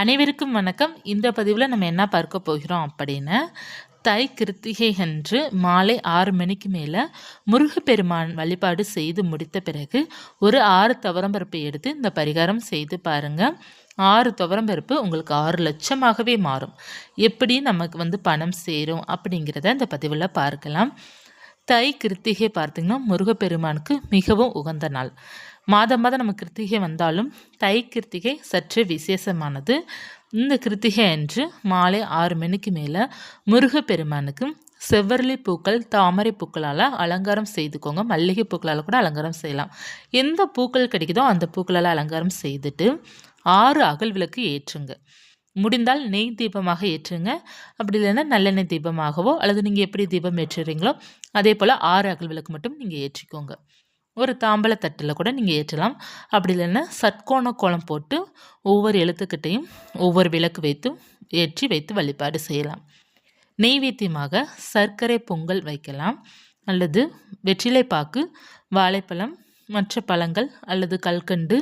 அனைவருக்கும் வணக்கம். இந்த பதிவில் நம்ம என்ன பார்க்க போகிறோம் அப்படின்னு தை கிருத்திகை அன்று மாலை ஆறு மணிக்கு மேலே முருகப்பெருமான் வழிபாடு செய்து முடித்த பிறகு ஒரு ஆறு துவரம்பருப்பை எடுத்து இந்த பரிகாரம் செய்து பாருங்கள் ஆறு துவரம்பருப்பு உங்களுக்கு ஆறு லட்சமாகவே மாறும். எப்படி நமக்கு வந்து பணம் சேரும் அப்படிங்கிறத இந்த பதிவில் பார்க்கலாம். தை கிருத்திகை பார்த்திங்கன்னா முருகப்பெருமானுக்கு மிகவும் உகந்த நாள். மாதம் மாதம் நம்ம கிருத்திகை வந்தாலும் தை கிருத்திகை சற்று விசேஷமானது. இந்த கிருத்திகை அன்று மாலை ஆறு மணிக்கு மேலே முருகப்பெருமானுக்கு செவ்வரளி பூக்கள் தாமரை பூக்களால் அலங்காரம் செய்துக்கோங்க. மல்லிகை பூக்களால் கூட அலங்காரம் செய்யலாம். எந்த பூக்கள் கிடைக்குதோ அந்த பூக்களால் அலங்காரம் செய்துட்டு ஆறு அகல் விளக்கு ஏற்றுங்க. முடிந்தால் நெய் தீபமாக ஏற்றுங்க. அப்படி இல்லைன்னா நல்லெண்ணெய் தீபமாகவோ அல்லது நீங்கள் எப்படி தீபம் ஏற்றுறீங்களோ அதே போல் ஆறு அகல் விளக்கு மட்டும் நீங்கள் ஏற்றிக்கோங்க. ஒரு தாம்பல தட்டில் கூட நீங்கள் ஏற்றலாம். அப்படி இல்லைன்னா சட்கோண கோலம் போட்டு ஒவ்வொரு எழுத்துக்கிட்டையும் ஒவ்வொரு விளக்கு வைத்து ஏற்றி வைத்து வழிபாடு செய்யலாம். நெய்வேத்தியமாக சர்க்கரை பொங்கல் வைக்கலாம். அல்லது வெற்றிலை பாக்கு வாழைப்பழம் மற்ற பழங்கள் அல்லது கல்கண்டு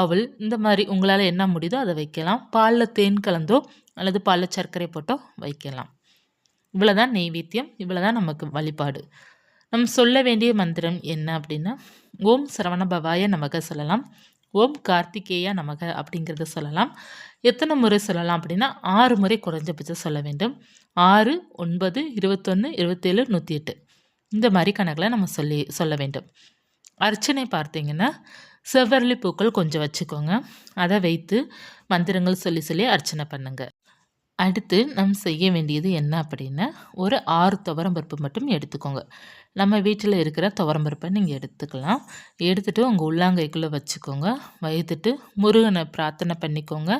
அவள் இந்த மாதிரி உங்களால் என்ன முடியுதோ அதை வைக்கலாம். பாலில் தேன் கலந்தோ அல்லது பாலில் சர்க்கரை போட்டோ வைக்கலாம். இவ்வளோதான் நெய்வேத்தியம் இவ்வளோதான் நமக்கு வழிபாடு. நம் சொல்ல வேண்டிய மந்திரம் என்ன அப்படின்னா ஓம் சரவண பவாய நமக சொல்லலாம். ஓம் கார்த்திகேயா நமக அப்படிங்கிறத சொல்லலாம். எத்தனை முறை சொல்லலாம் அப்படின்னா ஆறு முறை குறைஞ்சபட்சம் சொல்ல வேண்டும். ஆறு ஒன்பது இருபத்தொன்று இருபத்தேழு நூற்றி எட்டு இந்த மாதிரி கணக்கில் நம்ம சொல்லி சொல்ல வேண்டும். அர்ச்சனை பார்த்தீங்கன்னா செவ்வரளி பூக்கள் கொஞ்சம் வச்சுக்கோங்க. அதை வைத்து மந்திரங்கள் சொல்லி சொல்லி அர்ச்சனை பண்ணுங்கள் அடுத்து நம் செய்ய வேண்டியது என்ன அப்படின்னா ஒரு ஆறு துவரம் பருப்பு மட்டும் எடுத்துக்கோங்க. நம்ம வீட்டில் இருக்கிற துவரம் பருப்பை நீங்கள் எடுத்துக்கலாம். எடுத்துகிட்டு உங்கள் உள்ளாங்கைக்குள்ளே வச்சுக்கோங்க. வைத்துட்டு முருகனை பிரார்த்தனை பண்ணிக்கோங்க.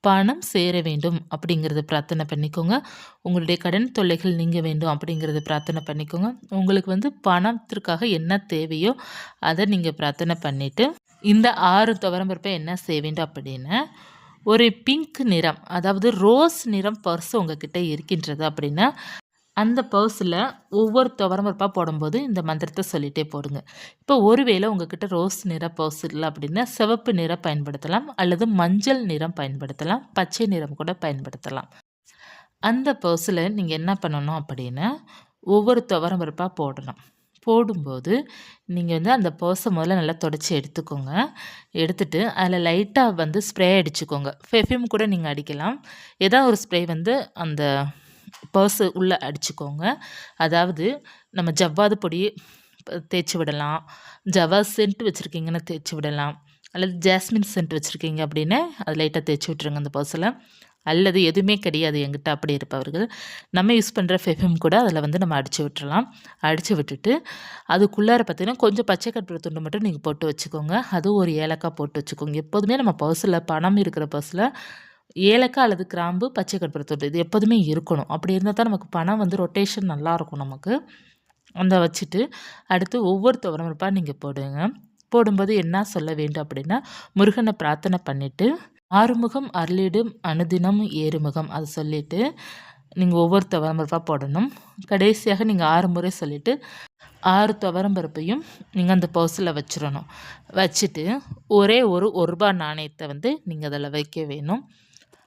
பணம் சேர வேண்டும் அப்படிங்கிறத பிரார்த்தனை பண்ணிக்கோங்க. உங்களுடைய கடன் தொல்லைகள் நீங்க வேண்டும் அப்படிங்கிறத பிரார்த்தனை பண்ணிக்கோங்க. உங்களுக்கு வந்து பணத்திற்காக என்ன தேவையோ அதை நீங்கள் பிரார்த்தனை பண்ணிவிட்டு இந்த ஆறு துவரம் பருப்பை என்ன செய்ய வேண்டும் அப்படின்னா ஒரு பிங்க் நிறம் அதாவது ரோஸ் நிறம் பர்ஸ் உங்ககிட்ட இருக்கின்றது அப்படின்னா அந்த பர்ஸில் ஒவ்வொரு துவரம்பருப்பாக போடும்போது இந்த மந்திரத்தை சொல்லிகிட்டே போடுங்க. இப்போ ஒருவேளை உங்ககிட்ட ரோஸ் நிற பர்ஸ் இல்லை அப்படின்னா சிவப்பு நிறம் பயன்படுத்தலாம் அல்லது மஞ்சள் நிறம் பயன்படுத்தலாம் பச்சை நிறம் கூட பயன்படுத்தலாம். அந்த பர்ஸில் நீங்கள் என்ன பண்ணணும் அப்படின்னா ஒவ்வொரு துவரம்பருப்பாக போடணும். போடும்போது நீங்கள் வந்து அந்த பர்ஸை முதல்ல நல்லா தொடச்சி எடுத்துக்கோங்க. எடுத்துட்டு அதில் லைட்டாக வந்து ஸ்ப்ரே அடிச்சுக்கோங்க. ஃபெஃப்யூம் கூட நீங்கள் அடிக்கலாம். ஏதாவது ஒரு ஸ்ப்ரே வந்து அந்த பர்ஸு உள்ளே அடிச்சுக்கோங்க. அதாவது நம்ம ஜவ்வாது பொடி தேய்ச்சி விடலாம். ஜவா சென்ட் வச்சுருக்கீங்கன்னு தேய்ச்சி விடலாம். அல்லது ஜாஸ்மின் சென்ட் வச்சுருக்கீங்க அப்படின்னு அது லைட்டாக தேய்ச்சி விட்ருங்க அந்த பர்ஸில். அல்லது எதுவுமே கிடையாது எங்கிட்ட அப்படி இருப்பவர்கள். நம்ம யூஸ் பண்ணுற ஃபெஃபிம் கூட அதில் வந்து நம்ம அடித்து விட்டுறலாம். அடித்து விட்டுட்டு அதுக்குள்ளார பார்த்திங்கன்னா கொஞ்சம் பச்சை கட்டுற துண்டு மட்டும் நீங்கள் போட்டு வச்சுக்கோங்க. அதுவும் ஒரு ஏலக்காய் போட்டு வச்சுக்கோங்க. எப்போதுமே நம்ம பர்ஸில் பணம் இருக்கிற பர்ஸில் ஏலக்காய் அல்லது கிராம்பு பச்சை கற்பூர துண்டு இது எப்போதுமே இருக்கணும். அப்படி இருந்தால் தான் நமக்கு பணம் வந்து ரொட்டேஷன் நல்லாயிருக்கும் நமக்கு. அந்த வச்சுட்டு அடுத்து ஒவ்வொரு துவரம்பருப்பாக நீங்கள் போடுங்க. போடும்போது என்ன சொல்ல வேண்டும் அப்படின்னா முருகனை பிரார்த்தனை பண்ணிவிட்டு ஆறுமுகம் அருளிடும் அனுதினம் ஏறுமுகம். அதை சொல்லிவிட்டு நீங்கள் ஒவ்வொரு துவரம்பருப்பாக போடணும். கடைசியாக நீங்கள் ஆறு முறை சொல்லிவிட்டு ஆறு துவரம் பருப்பையும் நீங்கள் அந்த பர்ஸில் வச்சிடணும். வச்சுட்டு ஒரே ஒரு ஒரு ரூபா நாணயத்தை வந்து நீங்கள் அதில் வைக்க வேணும்.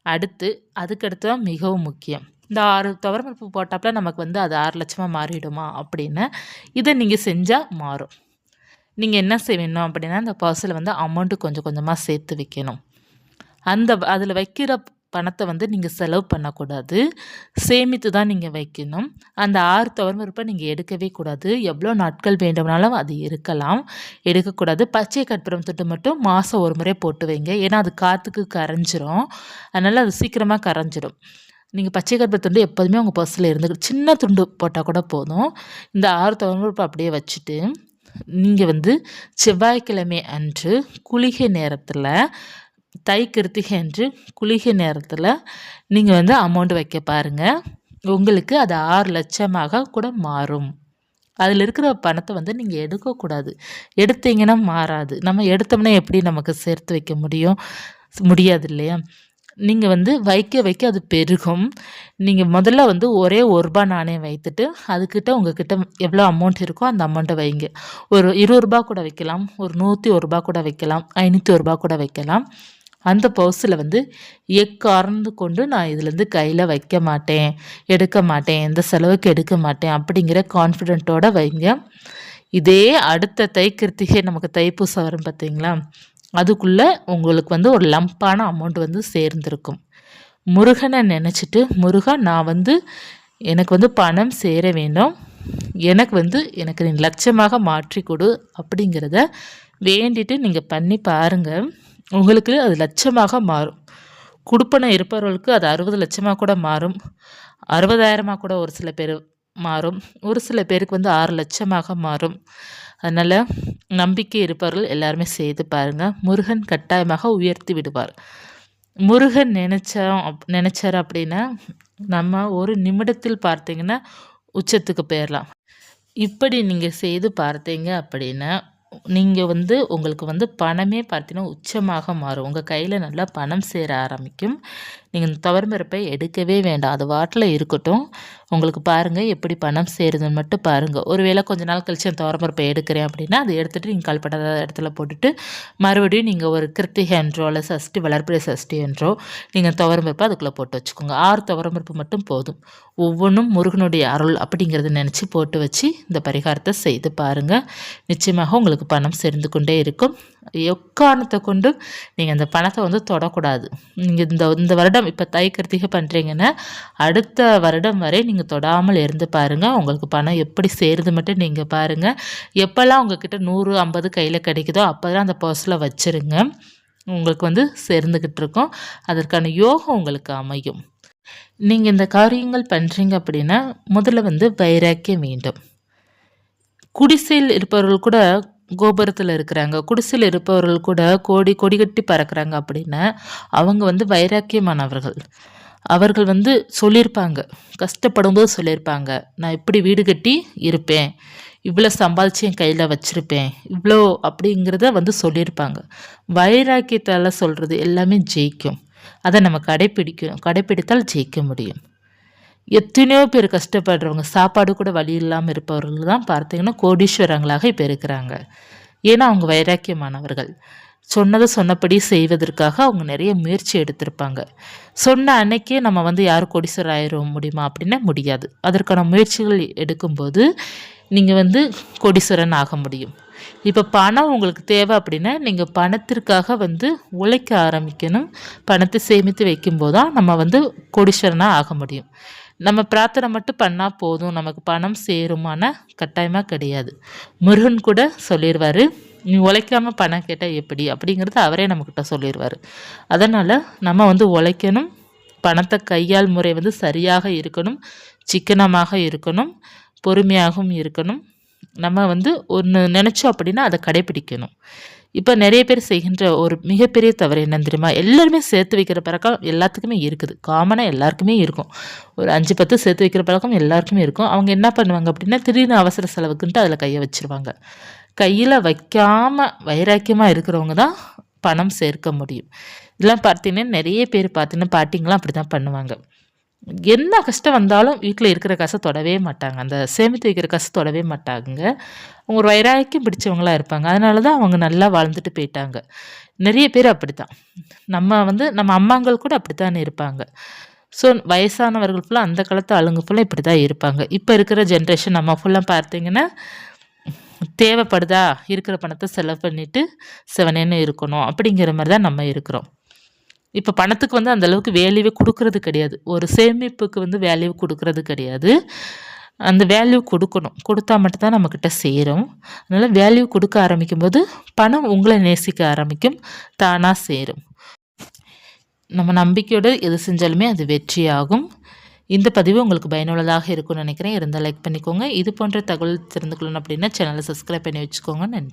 அடுத்து அதுக்கடுத்து தான் மிகவும் முக்கியம். இந்த ஆறு துவரம் பருப்பு போட்டாப்புல நமக்கு வந்து அது ஆறு லட்சமாக மாறிடுமா அப்படின்னு இதை நீங்கள் செஞ்சால் மாறும். நீங்கள் என்ன செய்யணும் அப்படின்னா அந்த பர்ஸில் வந்து அமௌண்ட்டு கொஞ்சம் கொஞ்சமாக சேர்த்து வைக்கணும். அந்த அதில் வைக்கிற பணத்தை வந்து நீங்கள் செலவு பண்ணக்கூடாது. சேமித்து தான் நீங்கள் வைக்கணும். அந்த ஆறு துவரம்பருப்பை நீங்கள் எடுக்கவே கூடாது. எவ்வளோ நாட்கள் வேண்டும்னாலும் அது இருக்கலாம். எடுக்கக்கூடாது. பச்சை கற்பூரம் தொட்டு மட்டும் மாதம் ஒரு முறை போட்டு வைங்க. ஏன்னா அது காற்றுக்கு கரைஞ்சிரும். அதனால் அது சீக்கிரமாக கரைஞ்சிடும் நீங்கள் பச்சை கற்பூர துண்டு எப்போதுமே உங்கள் பர்ஸில் இருந்து சின்ன துண்டு போட்டால் கூட போதும். இந்த ஆறு துவரம்பருப்பு அப்படியே வச்சுட்டு நீங்கள் வந்து செவ்வாய்க்கிழமை அன்று குளிகை நேரத்தில் தை கிருத்திகை அன்று குளிகை நேரத்தில் நீங்கள் வந்து அமௌண்ட் வைக்க பாருங்கள் உங்களுக்கு அது ஆறு லட்சமாக கூட மாறும். அதில் இருக்கிற பணத்தை வந்து நீங்கள் எடுக்கக்கூடாது எடுத்தீங்கன்னா மாறாது. நம்ம எடுத்தோம்னா எப்படி நமக்கு சேர்த்து வைக்க முடியும்? முடியாது இல்லையா? நீங்கள் வந்து வைக்க வைக்க அது பெருகும். நீங்கள் முதல்ல வந்து ஒரே ஒரு ரூபா நாணயம் வைத்துட்டு அதுக்கிட்ட உங்ககிட்ட எவ்வளோ அமௌண்ட் இருக்கோ அந்த அமௌண்ட்டை வைங்க. ஒரு இருபது ரூபா கூட வைக்கலாம். ஒரு நூற்றி ஒரு ரூபா கூட வைக்கலாம். ஐநூற்றி ஒரு ரூபா கூட வைக்கலாம். அந்த பர்ஸில் வந்து எக்கார்ந்து கொண்டு நான் இதுலேருந்து கையில் வைக்க மாட்டேன் எடுக்க மாட்டேன் எந்த செலவுக்கு எடுக்க மாட்டேன் அப்படிங்கிற கான்ஃபிடென்ட்டோட வைங்க. இதே அடுத்த தை கிருத்திகை நமக்கு தைப்பூசம் வரும் பார்த்தீங்களா அதுக்குள்ளே உங்களுக்கு வந்து ஒரு லம்பான அமௌண்ட் வந்து சேர்ந்துருக்கும். முருகனை நினச்சிட்டு முருகா நான் வந்து எனக்கு வந்து பணம் சேர வேண்டும் எனக்கு வந்து எனக்கு நீ லட்சமாக மாற்றி கொடு அப்படிங்கிறத வேண்டிட்டு நீங்கள் பண்ணி பாருங்கள் உங்களுக்கு அது லட்சமாக மாறும். கொடுப்பனை இருப்பவர்களுக்கு அது அறுபது லட்சமாக கூட மாறும். அறுபதாயிரமாக கூட ஒரு சில பேர் மாறும். ஒரு சில பேருக்கு வந்து ஆறு லட்சமாக மாறும். அதனால் நம்பிக்கை இருப்பவர்கள் எல்லாருமே செய்து பாருங்கள் முருகன் கட்டாயமாக உயர்த்தி விடுவார். முருகன் நினச்சோம் அப் நினச்சார் அப்படின்னா நம்ம ஒரு நிமிடத்தில் பார்த்தீங்கன்னா உச்சத்துக்கு போயிடலாம் இப்படி நீங்கள் செய்து பார்த்தீங்க அப்படின்னா நீங்கள் வந்து உங்களுக்கு வந்து பணமே பார்த்தீங்கன்னா உச்சமாக மாறும். உங்கள் கையில் நல்லா பணம் சேர ஆரம்பிக்கும். நீங்கள் இந்த துவரம்பருப்பை எடுக்கவே வேண்டாம். அது வாட்டில் இருக்கட்டும். உங்களுக்கு பாருங்கள் எப்படி பணம் சேருதுன்னு மட்டும் பாருங்கள் ஒருவேளை கொஞ்ச நாள் கழிச்சு அந்த துவரம்பருப்பை எடுக்கிறேன் அப்படின்னா அதை எடுத்துகிட்டு நீங்கள் கல்படாத இடத்துல போட்டுட்டு மறுபடியும் நீங்கள் ஒரு கிருத்திகை என்றோ இல்லை சஷ்டி வளர்ப்பிறை சஷ்டி என்றோ நீங்கள் துவரம்பருப்பை அதுக்குள்ளே போட்டு வச்சுக்கோங்க. ஆறு துவரம்பருப்பு மட்டும் போதும். ஒவ்வொன்றும் முருகனுடைய அருள் அப்படிங்கிறத நினச்சி போட்டு வச்சு இந்த பரிகாரத்தை செய்து பாருங்கள் நிச்சயமாக உங்களுக்கு பணம் சேர்ந்து கொண்டே இருக்கும். எக்காரணத்தை கொண்டு நீங்கள் அந்த பணத்தை வந்து தொடக்கூடாது. நீங்கள் இந்த இந்த வருடம் இப்போ தை கிருத்திகை பண்ணுறீங்கன்னா அடுத்த வருடம் வரை நீங்கள் தொடாமல் இருந்து பாருங்கள் உங்களுக்கு பணம் எப்படி சேருது மட்டும் நீங்கள் பாருங்கள் எப்போல்லாம் உங்ககிட்ட நூறு ஐம்பது கையில் கிடைக்குதோ அப்போ தான் அந்த பர்ஸில் வச்சுருங்க. உங்களுக்கு வந்து சேர்ந்துக்கிட்டு இருக்கோம். அதற்கான யோகம் உங்களுக்கு அமையும். நீங்கள் இந்த காரியங்கள் பண்ணுறீங்க அப்படின்னா முதல்ல வந்து வைராக்கியம் வேண்டும். குடிசையில் இருப்பவர்கள் கூட கோபுரத்தில் இருக்கிறாங்க. குடிசையில் இருப்பவர்கள் கூட கோடி கொடி கட்டி பறக்கிறாங்க அப்படின்னா அவங்க வந்து வைராக்கியமானவர்கள். அவர்கள் வந்து சொல்லியிருப்பாங்க. கஷ்டப்படும்போது சொல்லியிருப்பாங்க. நான் இப்படி வீடு கட்டி இருப்பேன். இவ்வளோ சம்பாதிச்சு என் கையில் வச்சுருப்பேன். இவ்வளோ அப்படிங்கிறத வந்து சொல்லியிருப்பாங்க. வைராக்கியத்தால் சொல்கிறது எல்லாமே ஜெயிக்கும். அதை நம்ம கடைப்பிடிக்கணும் கடைப்பிடித்தால் ஜெயிக்க முடியும். எத்தனையோ பேர் கஷ்டப்படுறவங்க சாப்பாடு கூட வழி இல்லாமல் இருப்பவர்கள் தான் பார்த்தீங்கன்னா கோடீஸ்வரங்களாக இப்போ இருக்கிறாங்க. ஏன்னா அவங்க வைராக்கியமானவர்கள். சொன்னதை சொன்னபடி செய்வதற்காக அவங்க நிறைய முயற்சி எடுத்திருப்பாங்க. சொன்ன அன்னைக்கே நம்ம வந்து யார் கோடீஸ்வரர் ஆயிட முடியுமா அப்படின்னா முடியாது. அதற்கான முயற்சிகள் எடுக்கும்போது நீங்கள் வந்து கோடீஸ்வரன் ஆக முடியும். இப்போ பணம் உங்களுக்கு தேவை அப்படின்னா நீங்கள் பணத்திற்காக வந்து உழைக்க ஆரம்பிக்கணும். பணத்தை சேமித்து வைக்கும்போது தான் நம்ம வந்து கோடீஸ்வரனாக ஆக முடியும். நம்ம பிரார்த்தனை மட்டும் பண்ணால் போதும். நமக்கு பணம் சேருமான கட்டாயமாக கிடையாது. முருகன் கூட சொல்லிடுவார் நீ உழைக்காமல் பணம் கேட்டால் எப்படி? அப்படிங்கிறத அவரே நம்மக்கிட்ட சொல்லிடுவார் அதனால் நம்ம வந்து உழைக்கணும். பணத்தை கையால் முறை வந்து சரியாக இருக்கணும். சிக்கனமாக இருக்கணும். பொறுமையாகவும் இருக்கணும். நம்ம வந்து ஒன்று நினச்சோம் அப்படின்னா அதை கடைப்பிடிக்கணும் இப்போ நிறைய பேர் செய்கின்ற ஒரு மிகப்பெரிய தவறு என்னன்னு தெரியுமா? எல்லாருமே சேர்த்து வைக்கிற பழக்கம் எல்லாத்துக்குமே இருக்குது. காமனாக எல்லாருக்குமே இருக்கும். ஒரு அஞ்சு பத்து சேர்த்து வைக்கிற பழக்கம் எல்லாருக்குமே இருக்கும். அவங்க என்ன பண்ணுவாங்க அப்படின்னா திடீர்னு அவசர செலவுக்குன்ட்டு அதில் கையை வச்சுருவாங்க. கையில் வைக்காமல் வைராக்கியமாக இருக்கிறவங்க தான் பணம் சேர்க்க முடியும். இதெல்லாம் பார்த்தீங்கன்னா நிறைய பேர் பார்த்தீங்கன்னா பாட்டிங்களாம் அப்படி தான் பண்ணுவாங்க. என்ன கஷ்டம் வந்தாலும் வீட்டில் இருக்கிற காசை தொடவே மாட்டாங்க. அந்த சேமித்து வைக்கிற காசை தொடவே மாட்டாங்க. அவங்க ஒரு வைராக்கியம் பிடிச்சவங்களாக இருப்பாங்க. அதனால தான் அவங்க நல்லா வாழ்ந்துட்டு போயிட்டாங்க. நிறைய பேர் அப்படித்தான். நம்ம வந்து நம்ம அம்மாங்கள் கூட அப்படித்தானே இருப்பாங்க. ஸோ வயசானவர்கள் ஃபுல்லாக அந்த காலத்து ஆளுங்க ஃபுல்லாக இப்படி தான் இருப்பாங்க. இப்போ இருக்கிற ஜென்ரேஷன் நம்ம ஃபுல்லாக பார்த்தீங்கன்னா தேவைப்படுதா? இருக்கிற பணத்தை செலவு பண்ணிவிட்டு செவனேன்னு இருக்கணும். அப்படிங்கிற மாதிரி தான் நம்ம இருக்கிறோம். இப்போ பணத்துக்கு வந்து அந்தளவுக்கு வேல்யூவே கொடுக்கறது கிடையாது. ஒரு சேமிப்புக்கு வந்து வேல்யூ கொடுக்கறது கிடையாது. அந்த வேல்யூ கொடுக்கணும். கொடுத்தா மட்டும்தான் நம்மக்கிட்ட சேரும். அதனால் வேல்யூ கொடுக்க ஆரம்பிக்கும் போது பணம் உங்களை நேசிக்க ஆரம்பிக்கும். தானாக சேரும். நம்ம நம்பிக்கையோடு எது செஞ்சாலுமே அது வெற்றியாகும். இந்த பதிவு உங்களுக்கு பயனுள்ளதாக இருக்கும்னு நினைக்கிறேன். இருந்தால் லைக் பண்ணிக்கோங்க. இது போன்ற தகவல் தெரிந்து கொள்ளணும் அப்படின்னா சேனலை சப்ஸ்கிரைப் பண்ணி வச்சுக்கோங்க. நன்றி.